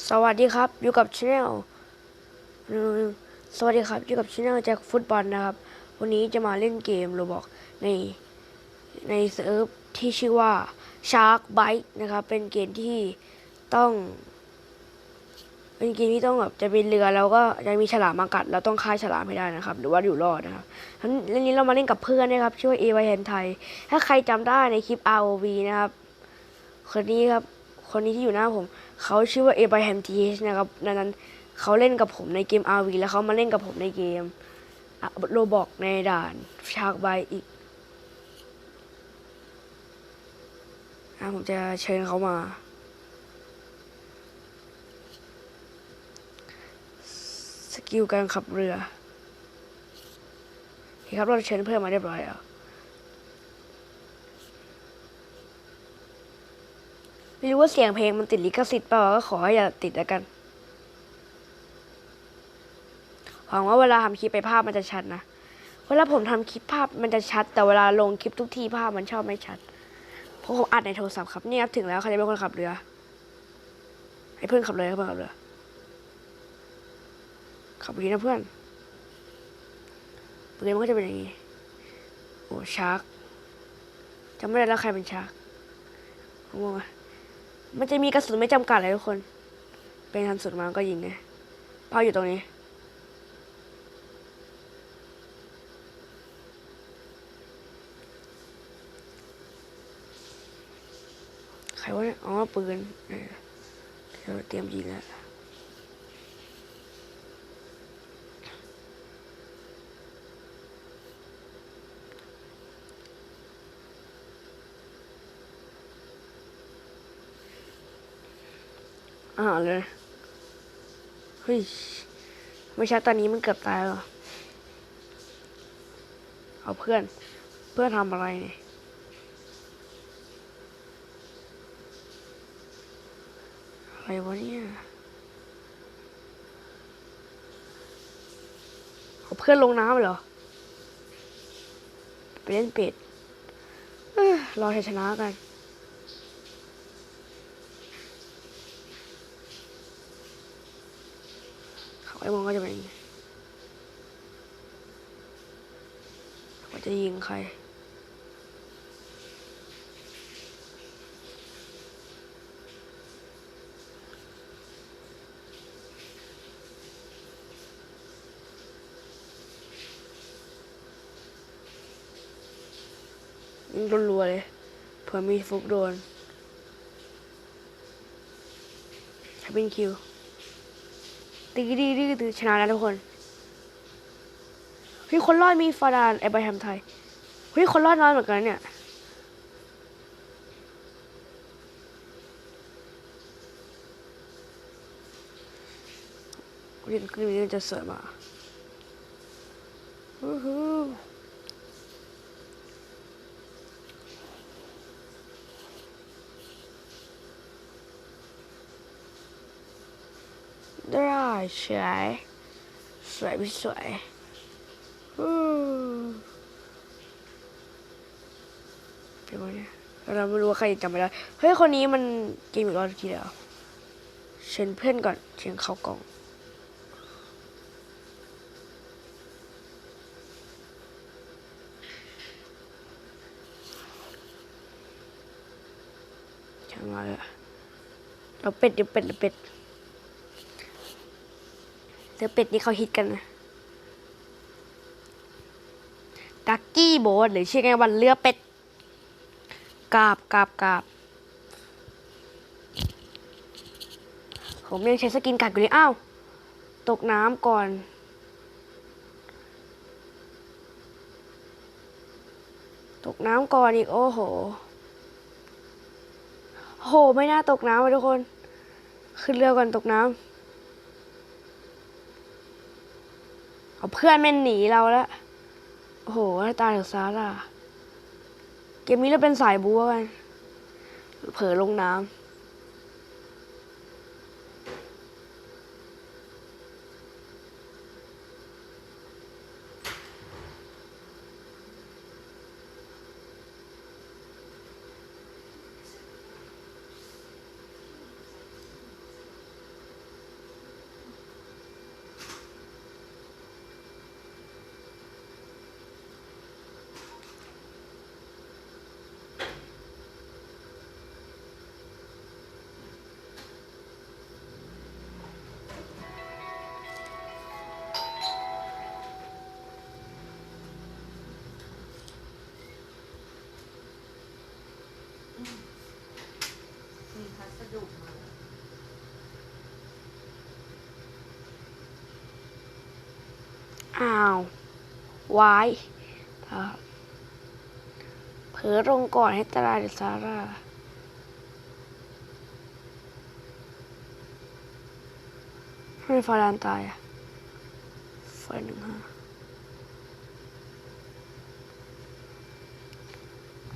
สวัสดีครับอยู่กับช anel สวัสดีครับอยู่กับช anel จากฟุตบอลนะครับ วันนี้จะมาเล่นเกมโรบอกในในเซิร์ฟที่ชื่อว่า Shark Bite นะครับ เป็นเกมที่ต้อง เป็นเกมที่ต้องแบบจะเป็นเรือแล้วก็จะมีฉลามมากัด เราต้องฆ่าฉลามให้ได้นะครับ หรือว่าอยู่รอดนะครับทั้งเรื่องนี้เรามาเล่นกับเพื่อนนะครับชื่อว่าเอวาเฮนไทยถ้าใครจำได้ในคลิป ROV นะครับคนนี้ครับ คนนี้ที่อยู่หน้าผม เขาชื่อว่าเอ a บ a แฮมทีชนะครับ ดังนั้นเขาเล่นกับผมในเกม RV แล้วเขามาเล่นกับผมในเกมโรบอกในด่านชากไบอีกอะผมจะเชิญเขามาสกิลการขับเรือโอเคครับเราเชิญเพื่อนมาเรียบร้อยแล้ว ไม่รู้ว่าเสียงเพลงมันติดลิขสิทธิ์เปล่าก็ขอให้อย่าติดแล้วกันหวังว่าเวลาทำคลิปไปภาพมันจะชัดนะเวลาผมทำคลิปภาพมันจะชัด แต่เวลาลงคลิปทุกทีภาพมันชอบไม่ชัดเพราะผมอัดในโทรศัพท์ครับนี่ครับถึงแล้วใครจะเป็นคนขับเรือให้เพื่อนขับเลยเพื่อนขับเรือขับดีนะเพื่อนปืนมันก็จะเป็นอย่างนี้โอ้ชาร์กจำไม่ได้แล้วใครเป็นชาร์กงงอะมั มันจะมีกระสุนไม่จำกัดเลยทุกคน เป็นทันสุดมาก็ยิงไงพออยู่ตรงนี้ ใครวะเนี่ยอ๋อปืนเดี๋ยวเตรียมยิงแล้ว อาหารเลยเฮ้ยไม่ใช่ตอนนี้มันเกือบตายแล้วเอาเพื่อน เพื่อนทำอะไรเนี่ยอะไรวะเนี่ยเอาเพื่อนลงน้ำเหรอไปเล่นเป็ดรอชัยชนะกัน เขา ไอ้มองก็จะเป็นอย่างนี้ว่าจะยิงใครยิงรัวๆเลยเผื่อมีฟุกโดนชาบินคิว ตีดีดีดีชนะแล้วทุกคนเฮ้ยคนรอดมีฟาดานไอไบแฮมไทยเฮ้ยคนรอดน้อยเหมือนกันเนี่ยเรียนคืนนี้จะสวยมากวู้ฮู้ได้ สวย สวยไม่สวยอู้เป็นไงเนี่ยเราไม่รู้ว่าใครจำไม่ได้ เฮ้ย คนนี้มันเกมอีกรอบทีเดียวเชิญเพื่อนก่อนเชิญเข้ากล่องช่างมเลยเราเป็ดเดี๋ยวเป็ดเดี๋ยวเป็ด อเป็ดนี่เขาฮิตกันนะดักกี้โบสหรือชื่อไงวันเรือเป็ดกราบกราบกราบผมยังใช้สกินกัดอยู่เลยอ้าว ตกน้ำก่อน ตกน้ำก่อนอีก โอ้โห โห ไม่น่าตกน้ำเลยทุกคน ขึ้นเรือก่อนตกน้ำ เอาเพื่อนแม่นหนีเราแล้ว โอ้โหตายถึงซาร่า เกมนี้เราเป็นสายบัวกัน เผลอลงน้ำ อ้าววายเผลอลงก่อนให้ตราเดซาร่าทำไมฟาดานตายอะไฟหนึ่งห้า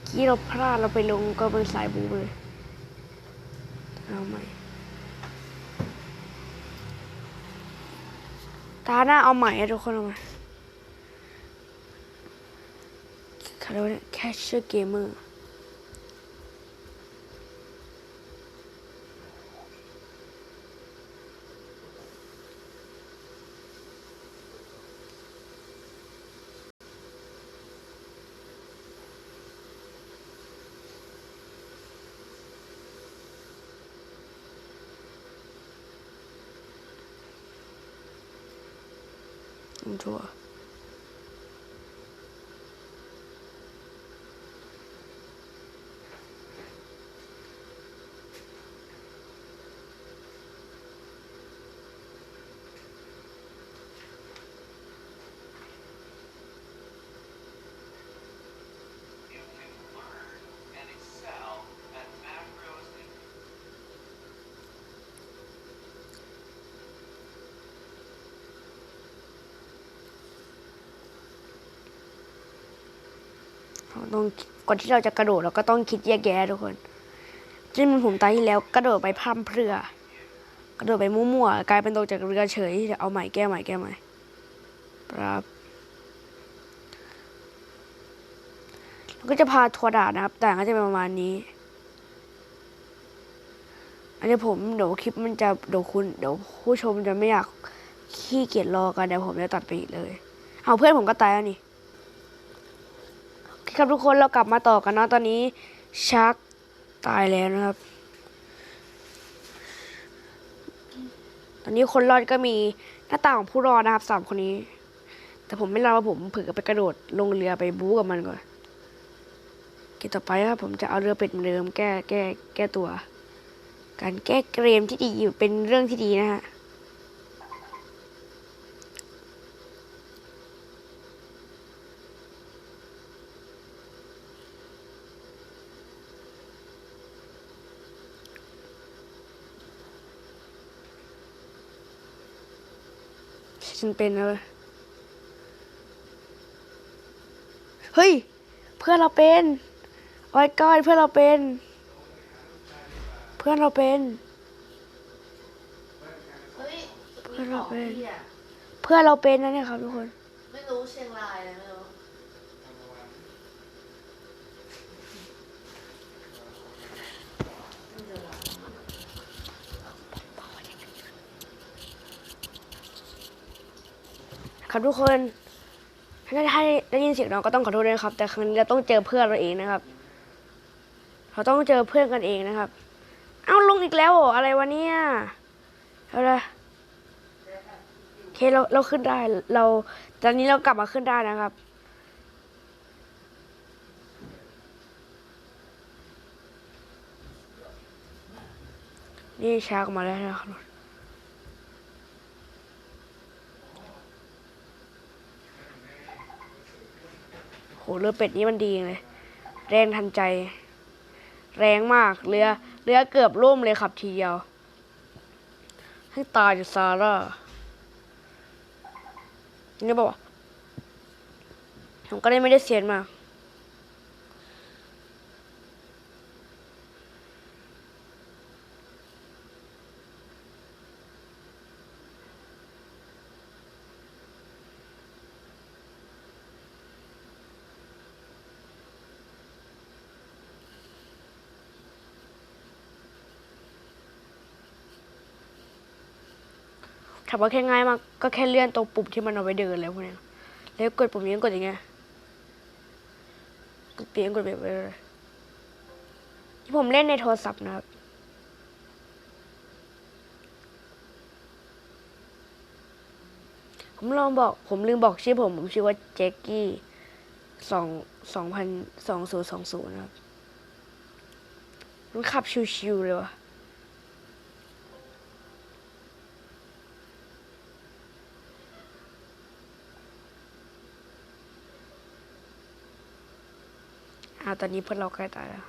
กี้เราพลาดเราไปลงก็เป็นสายบูเลยเอาใหม่ ตาหน้าเอาใหม่ทุกคนเอาใหม่คาเรียกว่าแคชเชอร์เกมเมอร์ ผม ต้องก่อนที่เราจะกระโดดเราก็ต้องคิดแยกแยะทุกคนซึ่งมันผมตายที่แล้วกระโดดไปพร่ำเพรื่อกระโดดไปมั่วๆกลายเป็นตกจากเรือเฉยเดี๋ยวเอาใหม่แก้ใหม่แก้ใหม่ครับแล้วก็จะพาทัวร์ด่านนะครับ แต่ก็จะเป็นประมาณนี้ อันนี้ผมเดี๋ยวคลิปมันจะเดี๋ยวคุณเดี๋ยวผู้ชมจะไม่อยากขี้เกียจรอกันเดี๋ยวผมจะตัดไปอีกเลย เอาเพื่อนผมก็ตายแล้วนี่ ครับทุกคนเรากลับมาต่อกันนะตอนนี้ชักตายแล้วนะครับ ตอนนี้คนรอดก็มีหน้าตาของผู้รอดนะครับสามคนนี้ แต่ผมไม่รอดว่าผมเผื่อไปกระโดดลงเรือไปบู๊กับมันก่อนเกมต่อไปนะครับผมจะเอาเรือเป็ดเหมือนเดิมแก้แก้แก้ตัว การแก้เกมที่ดีอยู่เป็นเรื่องที่ดีนะฮะ ฉันเป็นแล้วเว้ยเฮ้ย เพื่อนเราเป็นโอ้ยก้อยเพื่อนเราเป็น เพื่อนเราเป็น เฮ้ยเพื่อนเราเป็นมีของดีอะเพื่อนเราเป็นนะเนี่ยครับทุกคน ไม่รู้เชียงรายอะไรไม่รู้ ครับทุกคนถ้าถ้ได้ยินเสียงน้องก็ต้องขอโทษด้วยนะครับ แต่ครั้งนี้เราต้องเจอเพื่อนเราเองนะครับ เราต้องเจอเพื่อนกันเองนะครับ เอ้าลงอีกแล้วออะไรวะเนี่ยเอาละโอเคเราเราขึ้นได้เราตอนนี้เรากลับมาขึ้นได้นะครับนี่ชาร์กมาแล้วนะครับ โหเรือเป็ดนี้มันดีเลยแรงทันใจ แรงมากเรือเรือเกือบล่มเลยขับทีเดียว ให้ตายจากซาร่านี่บอกผมก็ได้ไม่ได้เสียนมาก ถามว่าแค่ง่ายมาก ก็แค่เลื่อนตรงปุ่มที่มันเอาไว้เดินแล้วพวกเนี้ยแล้วกดปุ่มนี้กดอย่างเงี้ยกดเปลี่ยนกดแบบไปเลยที่ผมเล่นในโทรศัพท์นะครับผมลองบอก ผมลืมบอกชื่อผม ผมชื่อว่าแจ็คกี้สองสองพันสองศูนย์สองศูนย์นะครับ มันขับชิวๆเลยว่ะ อ่าตอนนี้เพื่อนเราใกล้ตายแล้ว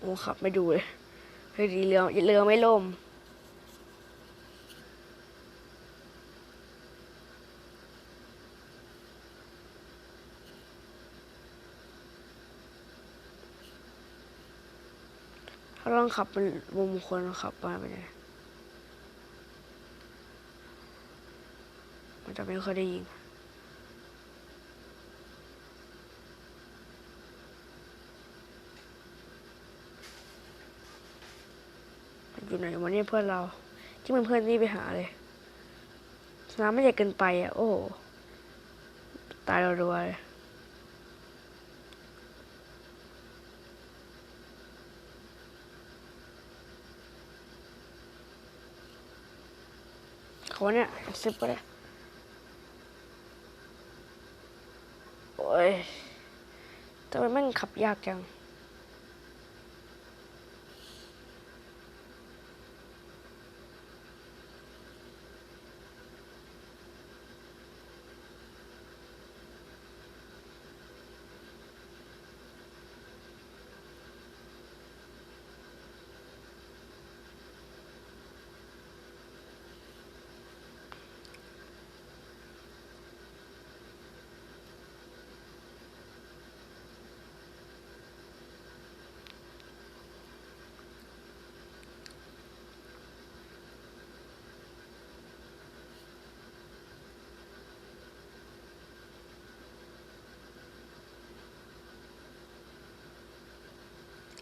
โอ้ขับไม่ดูเลยเฮ้ยดีเรือเรือไม่ล่มเขาลองขับเป็นมุมคนขับมาไปเนี่ยมั นจะไม่ค่อยได้ยิงอยู่ไหนวันนี้เพื่อนเราที่มันเพื่อนนี่ไปหาเลยสนามไม่ใหญ่เกินไปอะ โอ้โหตายรัวๆเลยเขาเนี่ยซิปไปเลยโอ้ย ทำไมมันขับยากจัง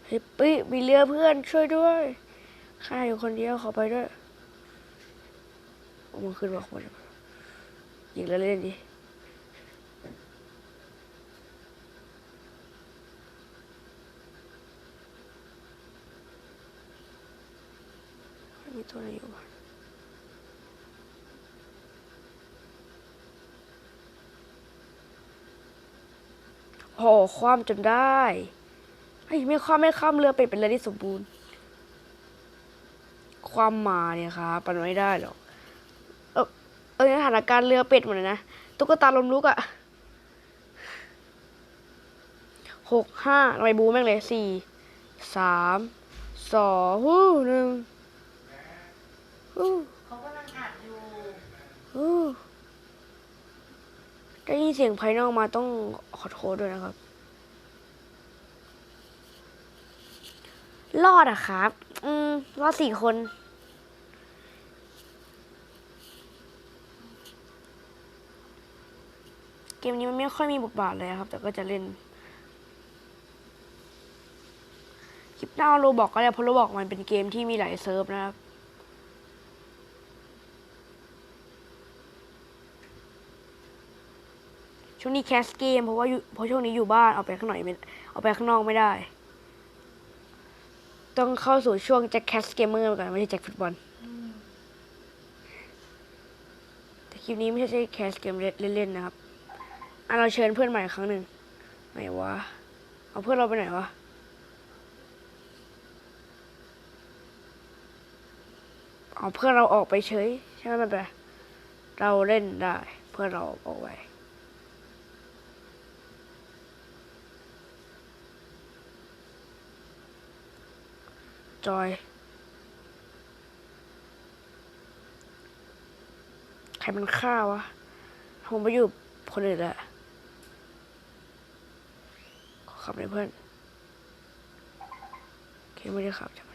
ฮ้ยปิ๊มีเรือเพื่อนช่วยด้วยข้าอยู่คนเดียวขอไปด้วยเอามือขึ้นบอกหมดยิงแล้วเล่นดิไม่มีตัวไหนอยู่วะโอ้โหความจนได้ เฮ้ยไม่ความไม่ข้ามเรือเป็ดเป็นเรือที่สมบูรณ์ ความมาเนี่ยครับมันไม่ได้หรอกเออเออสถานการณ์เรือเป็ดหมดเลยนะตุ๊กตาลมลุกอะหกห้าไมบูแม่งเลยสี่สามสองฮู้หนึ่งฮู้เขากำลังอัดอยู่ฮู้ได้ยินเสียงภายนอกมาต้องขอโทษด้วยนะครับ รอดอะครับ อืม รอดสี่คน เกมนี้มันไม่ค่อยมีบทบาทเลยครับ แต่ก็จะเล่น คลิปหน้าโรบอกก็ได้เพราะโรบอกมันเป็นเกมที่มีหลายเซิร์ฟนะครับช่วงนี้แคสเกมเพราะว่าเพราะช่วงนี้อยู่บ้านเอาไปข้างหน่อกไม่เอาไปข้างนอกไม่ได้ ต้องเข้าสู่ช่วงแจ็คแคสเกมเมอร์ก่อนไม่ใช่แจ็คฟุตบอลแต่คลิปนี้ไม่ใช่แคสเกมเล่นๆนะครับอะเราเชิญเพื่อนใหม่ครั้งหนึ่งไหนวะเอาเพื่อนเราไปไหนวะเอาเพื่อนเราออกไปเฉยใช่ไหมมันไปเราเล่นได้ เพื่อนเราออกไป จอยใครมันฆ่าวะผมไปอยู่คนอื่นละขอขับเลยเพื่อน โอเค ไม่ได้ขับใช่ไหม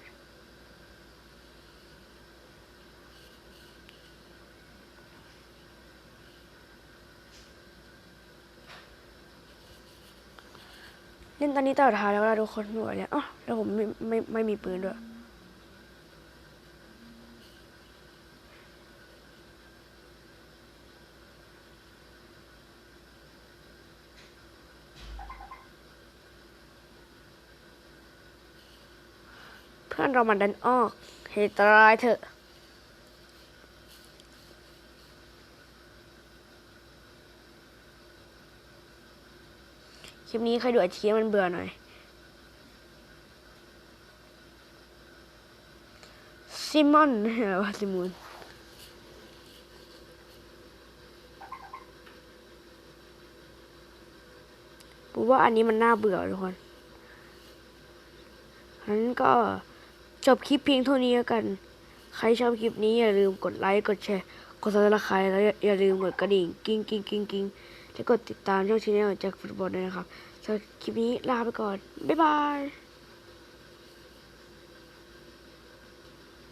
เล่นตอนนี้ตลอดทางแล้วนะทุกคนไม่ไหวแล้วอ๋อแล้วผมไม่ไม่ไม่มีปืนด้วยเพื่อนเรามันดันออกเหตุร้ายเถอะ คลิปนี้ใครดูอาชีมันเบื่อหน่อยซิมอนอะไรวะซิมูนผมว่าอันนี้มันน่าเบื่อทุกคนงั้นก็จบคลิปเพียงเท่านี้แล้วกัน ใครชอบคลิปนี้อย่าลืมกดไลค์ กดแชร์ กดซับสไครต์แล้วอย่าอย่าลืมกดกระดิ่ง กิ้งกิ้งกิ้งกิ้ง และกดติดตามช่องชาแนลจากฟุตบอลด้วยนะครับสำหรับคลิปนี้ลาไปก่อน บ๊ายบาย